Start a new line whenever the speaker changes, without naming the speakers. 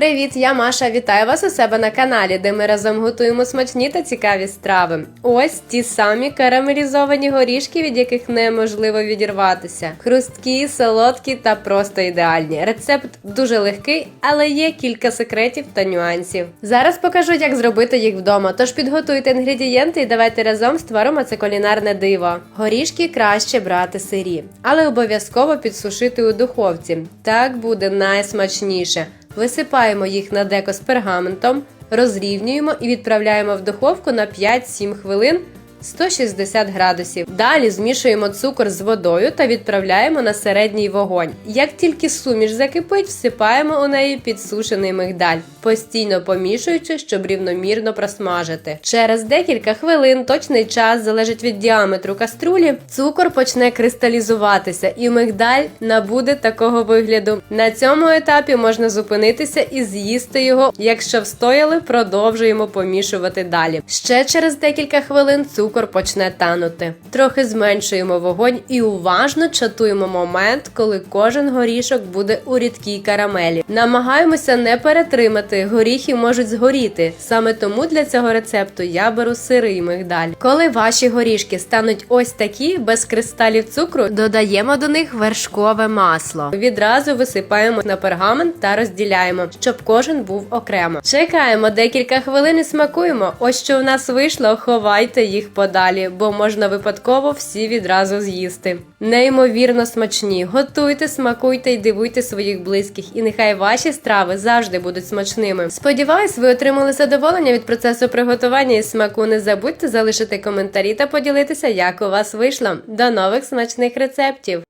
Привіт, я Маша. Вітаю вас у себе на каналі, де ми разом готуємо смачні та цікаві страви. Ось ті самі карамелізовані горішки, від яких неможливо відірватися. Хрусткі, солодкі та просто ідеальні. Рецепт дуже легкий, але є кілька секретів та нюансів. Зараз покажу, як зробити їх вдома. Тож підготуйте інгредієнти і давайте разом створимо це кулінарне диво. Горішки краще брати сирі, але обов'язково підсушити у духовці. Так буде найсмачніше. Висипаємо їх на деко з пергаментом, розрівнюємо і відправляємо в духовку на 5-7 хвилин 160 градусів. Далі змішуємо цукор з водою та відправляємо на середній вогонь. Як тільки суміш закипить, всипаємо у неї підсушений мигдаль, постійно помішуючи, щоб рівномірно просмажити. Через декілька хвилин точний час залежить від діаметру каструлі. Цукор почне кристалізуватися, і мигдаль набуде такого вигляду. На цьому етапі можна зупинитися і з'їсти його. Якщо встояли, продовжуємо помішувати далі. Ще через декілька хвилин цукор почне танути. Трохи зменшуємо вогонь і уважно чатуємо момент, коли кожен горішок буде у рідкій карамелі. Намагаємося не перетримати, горіхи можуть згоріти. Саме тому для цього рецепту я беру сирий мигдаль. Коли ваші горішки стануть ось такі, без кристалів цукру, додаємо до них вершкове масло. Відразу висипаємо на пергамент та розділяємо, щоб кожен був окремо. Чекаємо декілька хвилин і смакуємо. Ось що в нас вийшло, ховайте їх подалі, бо можна випадково всі відразу з'їсти. Неймовірно смачні. Готуйте, смакуйте і дивуйте своїх близьких, і нехай ваші страви завжди будуть смачними. Сподіваюсь, ви отримали задоволення від процесу приготування і смаку. Не забудьте залишити коментарі та поділитися, як у вас вийшло. До нових смачних рецептів!